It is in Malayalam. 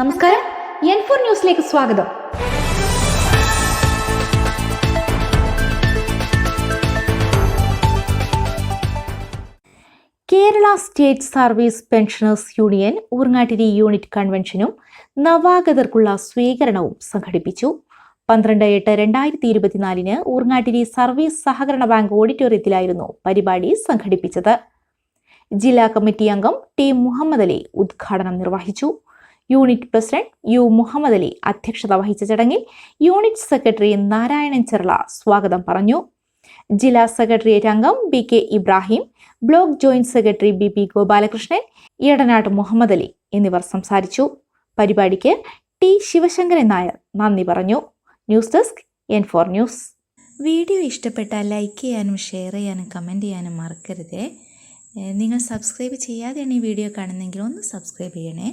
നമസ്കാരം. എൻ ഫോർ ന്യൂസിലേക്ക് സ്വാഗതം. Kerala state service pensioners union Urangattiri unit കൺവെൻഷനും നവാഗതർക്കുള്ള സ്വീകരണവും സംഘടിപ്പിച്ചു. പന്ത്രണ്ട് എട്ട് രണ്ടായിരത്തി ഇരുപത്തിനാലിന് ഊർങ്ങാട്ടിരി സർവീസ് സഹകരണ ബാങ്ക് ഓഡിറ്റോറിയത്തിലായിരുന്നു പരിപാടി സംഘടിപ്പിച്ചത്. ജില്ലാ കമ്മിറ്റി അംഗം ടി മുഹമ്മദ് അലി ഉദ്ഘാടനം നിർവഹിച്ചു. Unit president U Muhammad Ali അധ്യക്ഷത വഹിച്ച ചടങ്ങിൽ യൂണിറ്റ് സെക്രട്ടറി നാരായണൻ ചെർള സ്വാഗതം പറഞ്ഞു. ജില്ലാ സെക്രട്ടേറിയറ്റ് അംഗം B K Ibrahim block joint secretary B P Gopalakrishnan Edanad Muhammad Ali എന്നിവർ സംസാരിച്ചു. പരിപാടിക്ക് ടി ശിവശങ്കരൻ നായർ നന്ദി പറഞ്ഞു. News desk N four news. Video ഇഷ്ടപ്പെട്ടാൽ ലൈക്ക് ചെയ്യാനും ഷെയർ ചെയ്യാനും കമന്റ് ചെയ്യാനും മറക്കരുതേ. നിങ്ങൾ സബ്സ്ക്രൈബ് ചെയ്യാതെയാണ് ഈ വീഡിയോ കാണുന്നതെങ്കിൽ ഒന്ന് സബ്സ്ക്രൈബ് ചെയ്യണേ.